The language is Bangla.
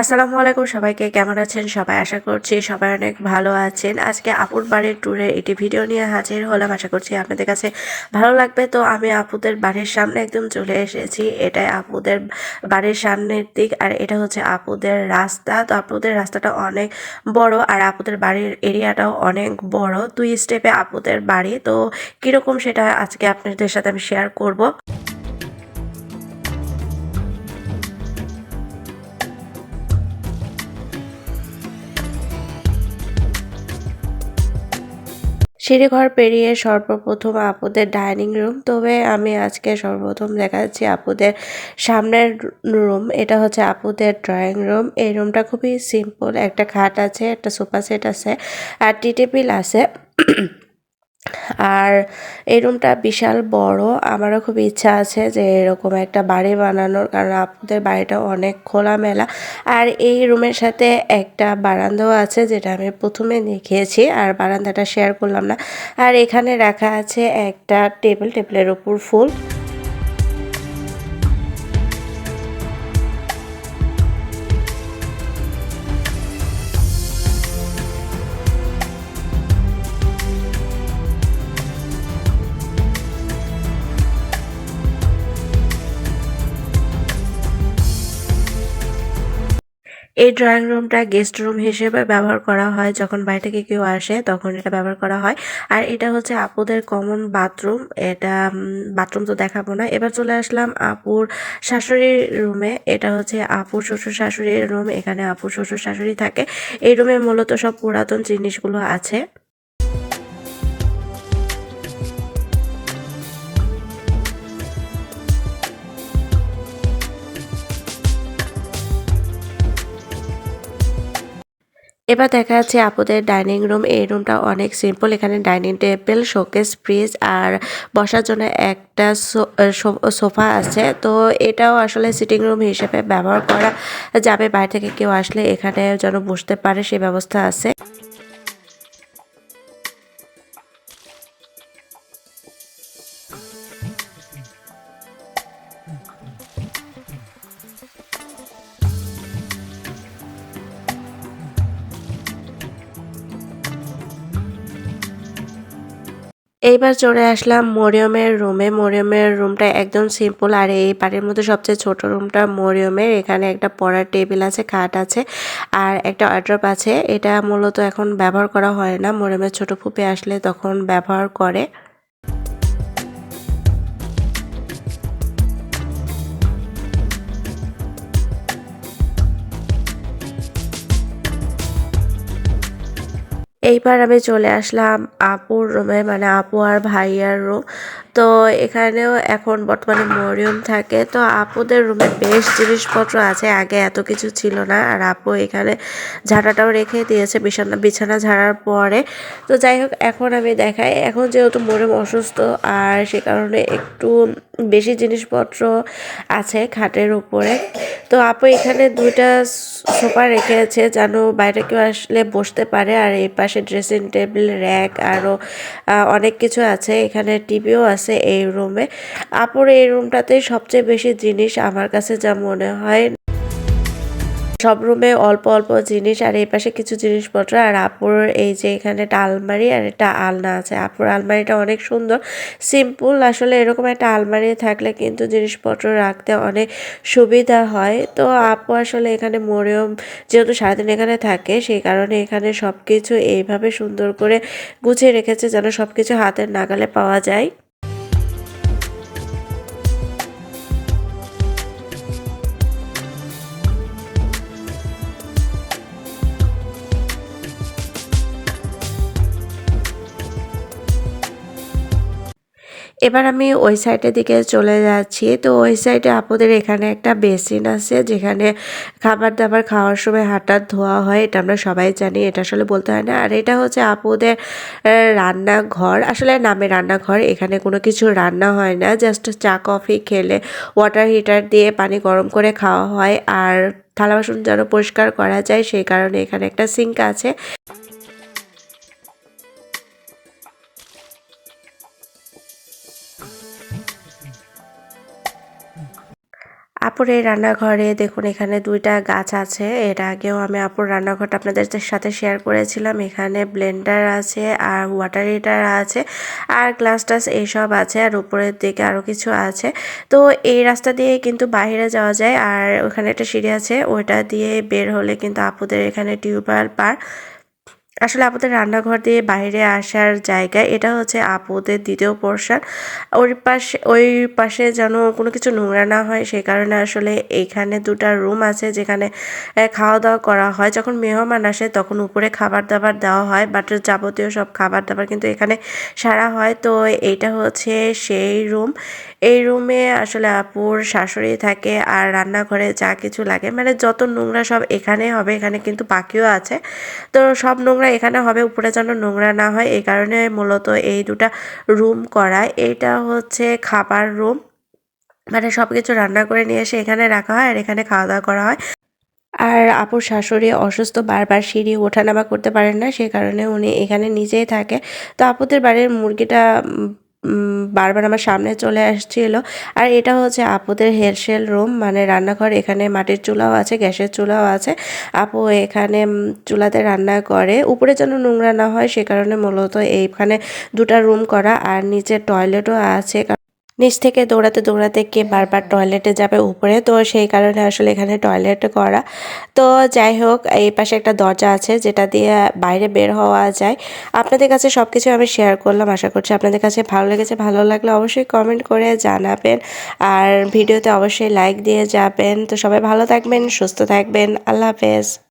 আসসালামু আলাইকুম সবাইকে, কেমন আছেন সবাই? আশা করছি সবাই অনেক ভালো আছেন। আজকে আপুর বাড়ির ট্যুরে একটি ভিডিও নিয়ে হাজির হলাম। আশা করছি আপনাদের কাছে ভালো লাগবে। তো আমি আপুদের বাড়ির সামনে একদম চলে এসেছি। এটাই আপুদের বাড়ির সামনের দিক আর এটা হচ্ছে আপুদের রাস্তা। তো আপুদের রাস্তাটা অনেক বড় আর আপুদের বাড়ির এরিয়াটাও অনেক বড়। দুই স্টেপে আপুদের বাড়ি। তো কীরকম সেটা আজকে আপনাদের সাথে আমি শেয়ার করব। সিঁড়িঘর পেরিয়ে সর্বপ্রথম আপুদের ডাইনিং রুম। তবে আমি আজকে সর্বপ্রথম দেখাচ্ছি আপুদের সামনের রুম। এটা হচ্ছে আপুদের ড্রয়িং রুম। এই রুমটা খুবই সিম্পল। একটা খাট আছে, একটা সোফা সেট আছে, আর টি টেবিল আছে। আর এই রুমটা বিশাল বড়। আমারও খুব ইচ্ছা আছে যে এরকম একটা বাড়ি বানানোর, কারণ আপনাদের বাড়িটা অনেক খোলামেলা। আর এই রুমের সাথে একটা বারান্দাও আছে, যেটা আমি প্রথমে দেখিয়েছি আর বারান্দাটা শেয়ার করলাম না। আর এখানে রাখা আছে একটা টেবিল টেবিলের উপর ফুল। এই ড্রয়িং রুমটা গেস্ট রুম হিসেবে ব্যবহার করা হয়। যখন বাইরে থেকে কেউ আসে, তখন এটা ব্যবহার করা হয়। আর এটা হচ্ছে আপুদের কমন বাথরুম এটা বাথরুম তো দেখাবো না। এবার চলে আসলাম আপুর শাশুড়ির রুমে এটা হচ্ছে আপুর শ্বশুর শাশুড়ির রুম এখানে আপুর শ্বশুর শাশুড়ি থাকে। এই রুমে মূলত সব পুরাতন জিনিসগুলো আছে। এবার দেখা যাচ্ছে আপুদের ডাইনিং রুম। এই রুমটা অনেক সিম্পল। এখানে ডাইনিং টেবিল, শোকেস, ফ্রিজ আর বসার জন্য একটা সোফা আছে। তো এটাও আসলে সিটিং রুম হিসেবে ব্যবহার করা যাবে। বাইরে থেকে কেউ আসলে এখানে যেন বসতে পারে, সে ব্যবস্থা আছে। এইবার চলে আসলাম মরিয়মের রুমে। মরিয়মের রুমটা একদম সিম্পল আর এই বাড়ির মধ্যে সবচেয়ে ছোট রুমটা মরিয়মের। এখানে একটা পড়ার টেবিল আছে, খাট আছে আর একটা ওয়ার্ড্রপ আছে। এটা মূলত এখন ব্যবহার করা হয় না। মরিয়মের ছোট ফুপে আসলে তখন ব্যবহার করে। এইবার আমি চলে আসলাম আপুর রুমে মানে আপু আর ভাইয়ার রুম তো এখানেও এখন বর্তমানে মরিয়ম থাকে। তো আপুদের রুমে বেশ জিনিসপত্র আছে, আগে এত কিছু ছিল না। আর আপু এখানে ঝাড়াটাও রেখে দিয়েছে বিছানা বিছানা ঝাড়ার পরে। তো যাই হোক, এখন আমি দেখাই। এখন যেহেতু মরিয়ম অসুস্থ, আর সে কারণে একটু বেশি জিনিসপত্র আছে খাটের উপরে। তো আপু এখানে দুইটা সোফা রেখেছে, যেন বাইরে কেউ আসলে বসতে পারে। আর এই পাশে ড্রেসিং টেবিল র্যাক আরও অনেক কিছু আছে। এখানে টিভিও আছে। এই রুমে আপুর এই রুমটাতে সবচেয়ে বেশি জিনিস আমার কাছে যা মনে হয় সব রুমে অল্প অল্প জিনিস আর এই পাশে কিছু জিনিসপত্র। আর আপুর এই যে এখানে একটা আলমারি আর একটা আলনা আছে। আপুর আলমারিটা অনেক সুন্দর সিম্পল আসলে এরকম একটা আলমারি থাকলে কিন্তু জিনিসপত্র রাখতে অনেক সুবিধা হয়। তো আপু আসলে এখানে মরিয়ম যেহেতু সারাদিন এখানে থাকে, সেই কারণে এখানে সব কিছু এইভাবে সুন্দর করে গুছিয়ে রেখেছে যেন সব কিছু হাতের নাগালে পাওয়া যায়। এবার আমি ওই সাইডের দিকে চলে যাচ্ছি। তো ওই সাইডে আপুদের এখানে একটা বেসিন আছে, যেখানে খাবার দাবার খাওয়ার সময় হাঁটার ধোয়া হয়, এটা আমরা সবাই জানি, এটা আসলে বলতে হয় না। আর এটা হচ্ছে আপুদের রান্নাঘর। আসলে নামে রান্নাঘর, এখানে কোনো কিছু রান্না হয় না, জাস্ট চা, কফি খেলে ওয়াটার হিটার দিয়ে পানি গরম করে খাওয়া হয়। আর থালা বাসন যেন পরিষ্কার করা যায়, সেই কারণে এখানে একটা সিঙ্ক আছে। আপুর এই রান্নাঘরে দেখুন, এখানে দুইটা গাছ আছে। এর আগেও আমি আপুর রান্নাঘরটা আপনাদের সাথে শেয়ার করেছিলাম। এখানে ব্লেন্ডার আছে, আর ওয়াটার হিটার আছে, আর গ্লাস টাস এইসব আছে, আর উপরের দিকে আরও কিছু আছে। তো এই রাস্তা দিয়ে কিন্তু বাইরে যাওয়া যায়, আর ওখানে একটা সিঁড়ি আছে, ওইটা দিয়ে বের হলে কিন্তু আপুদের এখানে টিউবওয়েল পার আসলে আপুদের রান্নাঘর দিয়ে বাইরে আসার জায়গা, এটা হচ্ছে আপুদের দ্বিতীয় পোর্শন ওই পাশে ওই পাশে যেন কোনো কিছু নোংরা না হয় সেই কারণে আসলে এইখানে দুটা রুম আছে যেখানে খাওয়া দাওয়া করা হয়। যখন মেহমান আসে তখন উপরে খাবার দাবার দেওয়া হয় বাট যাবতীয় সব খাবার দাবার কিন্তু এখানে সারা হয়। তো এইটা হচ্ছে সেই রুম এই রুমে আসলে আপুর শাশুড়ি থাকে আর রান্নাঘরে যা কিছু লাগে মানে যত নোংরা সব এখানে হবে, এখানে কিন্তু বাকিও আছে। তো সব নোংরা এখানে হবে, উপরে যেন নোংরা না হয়। এই কারণে মূলত এই দুটা রুম করা। এটা হচ্ছে খাবার রুম মানে সব কিছু রান্না করে নিয়ে এসে এখানে রাখা হয় আর এখানে খাওয়া দাওয়া করা হয়। আর আপুর শাশুড়ি অসুস্থ, বারবার সিঁড়ি ওঠানামা করতে পারেন না সেই কারণে উনি এখানে নিজেই থাকে। তো আপুদের বাড়ির মুরগিটা বারবার আমার সামনে চলে আসছিল। আর এটা হচ্ছে আপুদের হেয়ারশেল রুম মানে রান্নাঘর, এখানে মাটির চুলাও আছে, গ্যাসের চুলাও আছে। আপু এখানে চুলাতে রান্না করে। উপরে যেন নোংরা না হয়, সে কারণে মূলত এইখানে দুটা রুম করা, আর নিচে টয়লেটও আছে। নিচ থেকে দৌড়াতে দৌড়াতে কে বারবার টয়লেটে যাবে উপরে? তো সেই কারণে আসলে এখানে টয়লেট করা। তো যাই হোক, এই পাশে একটা দরজা আছে যেটা দিয়ে বাইরে বের হওয়া যায়। আপনাদের কাছে সব কিছু আমি শেয়ার করলাম, আশা করছি আপনাদের কাছে ভালো লেগেছে। ভালো লাগলে অবশ্যই কমেন্ট করে জানাবেন। আর ভিডিওতে অবশ্যই লাইক দিয়ে যাবেন। তো সবাই ভালো থাকবেন, সুস্থ থাকবেন। আল্লাহ হাফেজ।